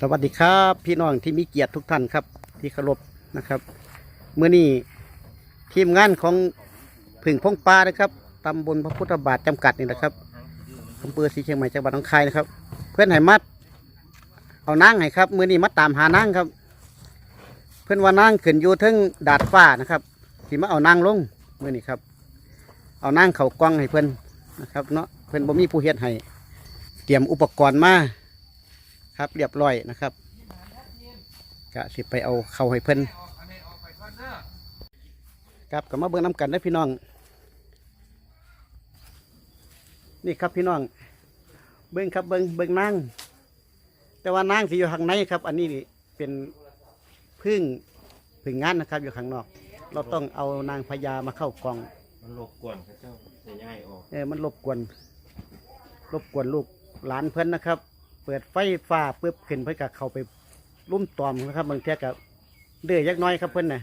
สวัสดีครับพี่น้องที่มีเกียรติทุกท่านครับ ที่เคารพนะครับเมื่อนี้ทีมงานของผึ่งพงปลานะครับตำบลพระพุทธบาทจำกัดนี่นะครับอำเภอศรีเชียงใหม่จังหวัดหนองคายนะครับ เพื่อนให้มัด เอานั่งให้ครับเมื่อนี้มัดตามหานั่งครับ เพื่อนว่านั่งขึ้นอยู่ทั้งดาดฟ้านะครับสีมาเอานั่งลงเมื่อนี้ครับ เอานั่งเขากล้องให้เพื่อนนะครับเนาะเพื่อนบ่มีผู้เฮ็ดให้เตรียมอุปกรณ์มา ครับเรียบร้อยนะครับกะสิไปเอาเข้าให้เพิ่นครับก็มาเบิ่งน้ำกันนะพี่น้อง นี่ครับพี่น้อง เบิ่งครับเบิ่งเบิ่งนางแต่ว่านางสิอยู่ข้างในครับ อันนี้นี่เป็นพึ่งพึ่งงานนะครับ อยู่ข้างนอก เราต้องเอานางพญามาเข้ากล่อง มันรบกวนพระเจ้าจะย้ายออกเออมันรบกวนรบกวนลูกหลานเพิ่นนะครับ เปิดไฟฟ้าปุ๊บขึ้นเพิ่นก็เข้าไปลุ่มตอมนะครับบางเทีก็เดือยยักหน้อยครับเพิ่นน่ะ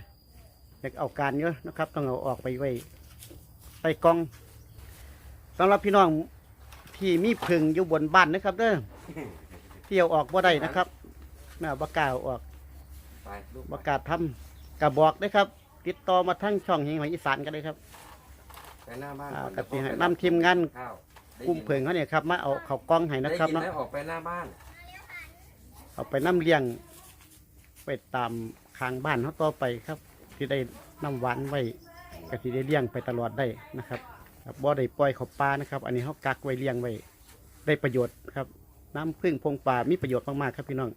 อยากเอาการเยอะนะครับ ต้องเอาออกไปไว้ใส่กล่องสำหรับพี่น้องที่มีพึ่งอยู่บนบ้านนะครับเด้อที่เอาออกบ่ได้นะครับแม่บกล้าเอาออกไปลูกบกล้าทำกระบอกได้ครับ ติดต่อมาทั้งช่องเฮงของอีสานกันเลยครับ ไปหน้าบ้านอ่าก่อนกับเดี๋ยวให้ผมนำทีมงาน ข้าวได้ กลุ่มยินเพิงเขาเนี่ยครับมาเอาเขากล้องให้นะครับได้ยิเนาะแล้วออกไปหน้าบ้าน เอาไปน้ำเลี้ยงไปตามคางบ้านเขาต่อไปครับ ที่ได้น้ำหวานไว้ก็ที่ได้เลี้ยงไปตลอดได้นะครับครับบ่ได้ปล่อยเขาปลานะครับ อันนี้เขากักไว้เลี้ยงไว้ได้ประโยชน์ครับ น้ำพึ่งพงปลามีประโยชน์มากๆครับพี่น้อง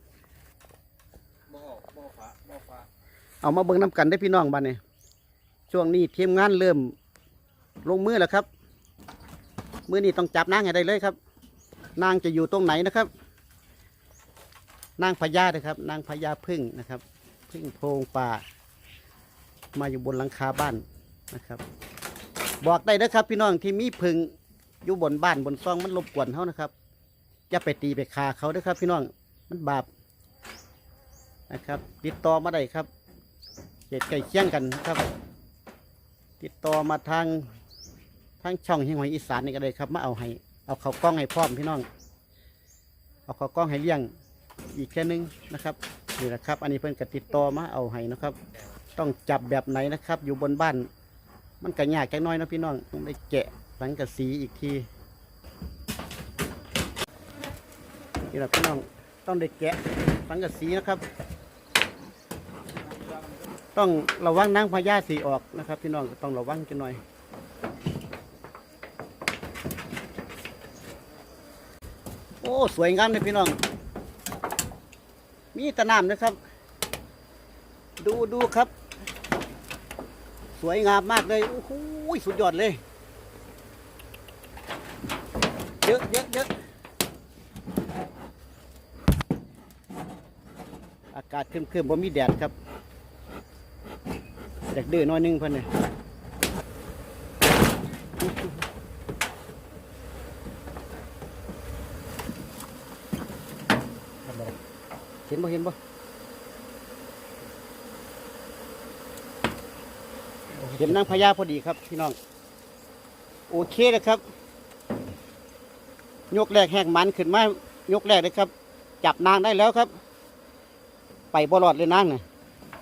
เอามาเบิ่งน้ำกันได้อพี่น้องบ้านเนี่ยช่วงนี้ทีมงานเริ่มลงมือแล้วครับ มือนี้ต้องจับนางให้ได้เลยครับ นางจะอยู่ตรงไหนนะครับ นางพญาเลยครับ นางพญาพึ่งนะครับ พึ่งโพงป่า มาอยู่บนหลังคาบ้านนะครับ บอกได้นะครับ พี่น้องที่มีพึ่งอยู่บนบ้านบนซองมันรบกวนเขานะครับอย่าไปตีไปคาเขานะครับ พี่น้องมันบาปนะครับ ติดต่อมาได้ครับเจ็ดไก่เคียงกันครับ ติดต่อมาทาง ทางช่องเฮียงหอยอีสานนี่ก็เลยครับมาเอาให้เอาเขากล้องให้พร้อมพี่น้อง เอาเขากล้องให้เลี้ยงอีกแค่นึงนะครับนี่แหละครับ อันนี้เพิ่นกติดต่อมาเอาให้นะครับ ต้องจับแบบไหนนะครับ อยู่บนบ้าน มันก็ยากจักหน้อยนะพี่น้องต้องได้แกะสังกะสีอีกทีนี่แหละพี่น้องต้องได้แกะสังกะสีนะครับ ต้องระวังนางพญาสีออกนะครับ พี่น้องต้องระวังจังหน่อย โอ้ สวยงามเลยพี่น้อง มีตะน้ำนะครับ ดูดูครับ สวยงามมากเลย โอ้โหสุดยอดเลย เยอะเยอะเยอะอากาศครึมๆบ่มีแดดครับแดดดื้อน้อยนึงเพิ่นเนี่ย เห็นบ่เห็นบ่เห็นนางพญาพอดีครับพี่น้อง โอเคเลยครับ ยกแรกแหกมันขึ้นมายกแรกเลยครับ จับนางได้แล้วครับ ไปบอลอดเลยนางน่ะ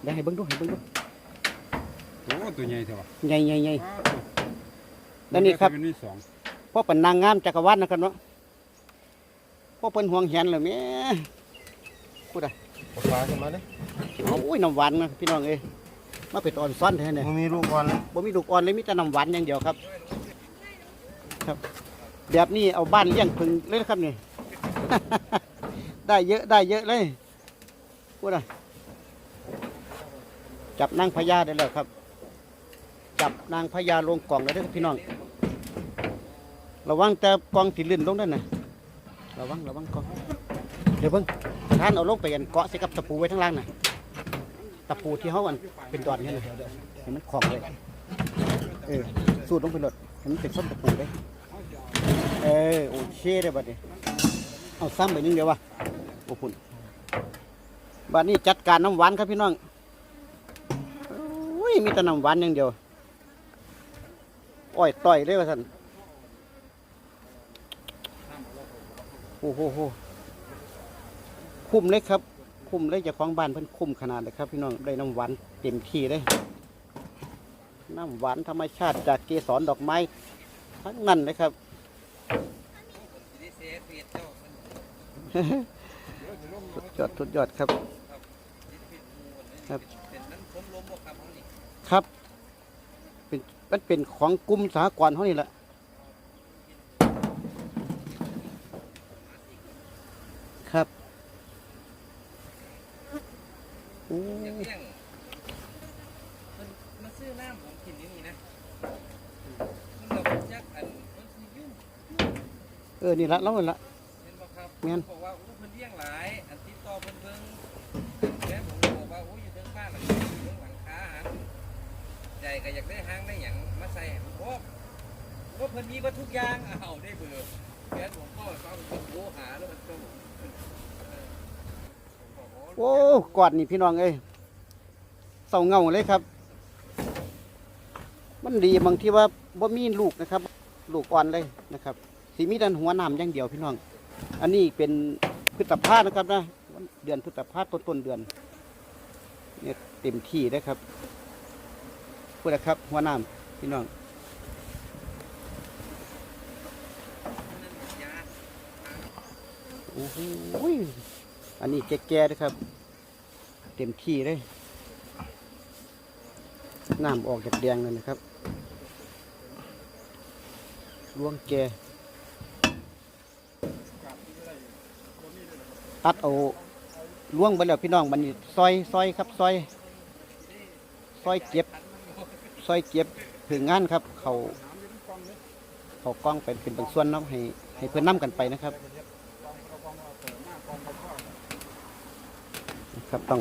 เดี๋ยวให้เบิ้งดูให้เบิ้งดูโอ้ตัวใหญ่เถอะวะใหญ่ใหญ่ใหญ่แล้วนี่ครับมันมีสองพ่อเป็นนางงามจักรวาลนะครับเนาะพ่อเป็นห่วงแหนเลยแม่ พูดอะปลาขึ้นมาเลยโอ้ยน้ำหวานนะพี่น้องเอ้ยมาเป็นตอนซ้อนแท้เนี่ยมึงมีลูกก่อนเลยบ่มีลูกอ่อนเลยมีแต่น้ำหวานอย่างเดียวครับ ครับ แบบนี้เอาบ้านเลี้ยงพึ่งเลยนะครับนี่ ได้เยอะได้เยอะเลยพูดอะจับนางพญาได้แล้วครับ จับนางพญาลงกล่องแล้วเด้อพี่น้อง ระวังแต่กล่องที่ลื่นลงนั่นนะระวังระวังกล่องเดี๋ยวเพิ่ง ท่านเอาลงไปกันเกาะใส่กับตะปูไว้ทั้งล่างน่ะตะปูที่เขาอันเป็นดอนนี่นะเห็นมันของเลยเออสูดลงไปหลดเห็นมันเป็นส้นตะปูเลยเออโอเคเลยบัดนี้เอาซ้ำไปนึงเดียววะโอ้คุณบัดนี้จัดการน้ำหวานครับพี่น้องอุ้ยมีแต่น้ำหวานอย่างเดียวอ้อยต่อยเลยว่าสันโอ้โห คุ้มเลยครับ คุ้มเลยจ้าของบ้านเพิ่นคุ้มขนาดเลยครับ พี่น้องได้น้ำหวานเต็มที่เลยน้ำหวานธรรมชาติจากเกสรดอกไม้ทั้งนั้นเลยครับสุดยอดสุดยอดครับ ครับครับเป็นมันเป็นของกลุ่มสหกรณ์เขานี่แหละ ครับโอ้ เลี้ยงมันมันซื้อน้ำผมกินอยู่นี่นะมันเราจักอันมันสิยุ่ง เออนี่ละเล่าละเห็นบ่ครับแม่นบอกว่าโอ้เพิ่นเลี้ยงหลาย อันติดต่อเพิ่นเบิ่งแล้วผมก็บอกว่าโอ้อยู่เทิงบ้านหลังนี้อยู่เทิงหลังคาหันใจก็อยากได้ห้างได้หยังมาใส่ให้ผมบอกว่าเพิ่นมีวัตทุกอย่างอ้าวได้เบอร์แฟนผมก็ต้องเป็นโทรหาแล้วมันก็บอกเออผมบอกโอ้โอ้กอดนี่พี่น้องเอ้ยเศร้าเงาเลยครับ มันดีบางที่ว่าบ่มีลูกนะครับ ลูกอ่อนเลยนะครับ สีมีดันหัวน้ำอย่างเดียวพี่น้อง อันนี้เป็นพฤษภานะครับนะเดือนพฤษภาต้นต้นเดือนเนี่ยเต็มที่ได้ครับพูดนะครับ หัวน้ำพี่น้องโอ้โหอันนี้แก่ๆนะครับ เต็มที่เลยน้ำออกจากแดงเลยนะครับล่วงแก่ ตัดเอาล่วงไปแล้วพี่น้องมันซอยซอยครับซอยซอยเก็บซอยเก็บถึงงานครับ เขาเขากล้องเป็นเป็นบางส่วนเนาะให้ให้เพื่อนนํกันไปนะครับครับต้อง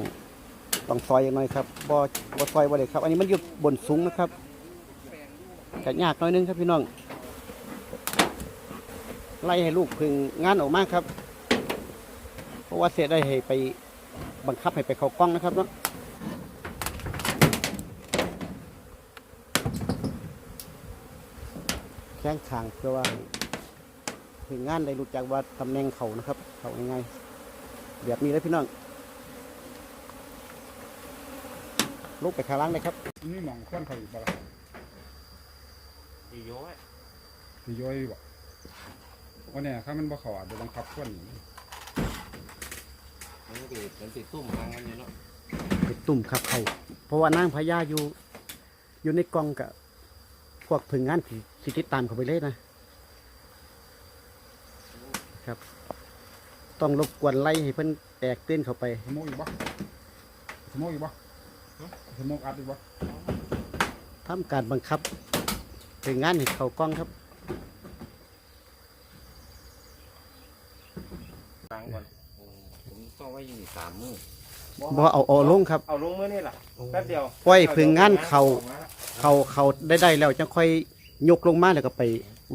ต้องซอยหน่อยครับบ่บ่ซอยบ่ได้ครับ อันนี้มันอยู่บนสูงนะครับแต่ยากน่อยนึงครับพี่น้องไล่ให้ลูกพึงงานออกมาครับ ราะว่าเสียได้ให้ไปบังคับให้ไปเข้ากล้องนะครับเนาะแข้งขางเพื่อว่าถึงงานได้รู้จักว่าตำแหน่งเขานะครับ เขายังไงแบบนี้เลยพี่น้องลูกไปข้างล่างเลยครับนี่หมองควนเขาอยู่บ่ล่ะอีโย้ยสิย้อยบ่วันเนี้ยถ้ามันบ่เข้าอาจจะบังคับควนหนี มันติดมันติดตุ่มทางนั้นอยู่เนาะเป็นตุ่มครับเขาเพราะว่านางพญาอยู่ อยู่ในกล่องกับพวกผึ่งงานสิสิติดตามเขาไปเลยนะครับ ต้องรบกวนไล่ให้เพิ่นแตกเต้นเข้าไปสมองอีกบ่สมองอีกบ่สมองอัดอีกบ่ทำการบังคับผึ่งงานให้เขากล้องครับ ฟังก่อนโอ้ผมต้ องไว้อยู่สามมือบ่เอาเอาลงครับเอาลงมือนี่ล่ะแป๊บเดียวปล่อยผึ่งงานเขาเขาเขาได้ได้แล้วจังค่อยยกลงมาแล้วก็ไป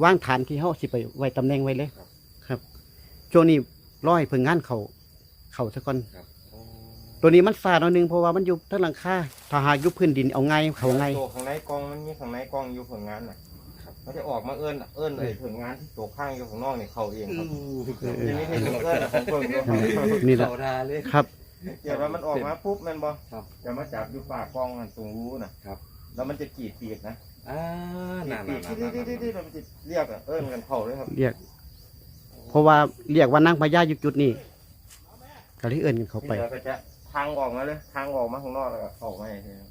วางฐานที่เฮาสิไปไว้ตำแหน่งไว้เลยครับช่วงนี้ร้อยผึ่งงานเขาเขาซะก่อนครับโอ้ตัวนี้มันซาหน่อยหนึงเพราะว่ามันอยู่ทั้งหลังคาถ้าหากอยุบพื้นดินเอาไงายเขาไงายตัวข้างในกองมันมีข้างในกองอยู่ผลงานน่ะ มันจะออกมาเอิ้นเอิ้นไอ้ผลงานที่ตัวข้างอยู่ข้างนอกนี่เขาเองครับเออทีนี้นี่ถึงเอิ้นของเพิ่งด้วยนี่แหละเขาทาเลยครับเดี๋ยวว่ามันออกมาปุ๊บแมันบ่ครับเดี๋ยวมาจับอยู่ปากกองนั่นตรงรูน่ะครับแล้วมันจะกรีดปีกนะอ่ากรีนั่ดนปีกนั่นที่นั่นที่ที่ที่มันจะเรียกอะเอิ้นกันเขาเลยครับเรียก เพราะว่าเรียกว่านางพญาอยู่จุดนี้ก็เลยเอิ้นกันเขาไปเดี๋ยวก็จะทางออกมาเลยทางออกมาข้างนอกแล้วก็เข้ามาอีกทีนึง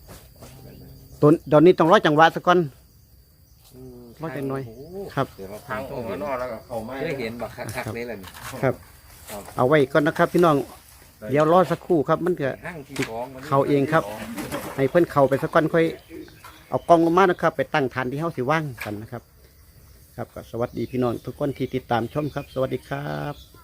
ตัวเดี๋ยวนี้ต้องรอจังหวะซะก่อน รอดจังหน่อยโครับ เดี๋ยวเราทางออกมานอกแล้วก็เข้ามาได้เห็นบักคักๆเลยล่ะนี่ครับ เอาไว้ก่อนนะครับพี่น้อง เดี๋ยวรอสักครู่ครับมันจะห้างที่สองมันเข้าเองครับ ให้เพิ่นเข้าไปสักก่อนค่อย เอากล้องลงมานะครับ ไปตั้งฐานที่เฮาสิว่างกันนะครับ ครับก็สวัสดีพี่น้องทุกคนที่ติดตามชมครับ สวัสดีครับ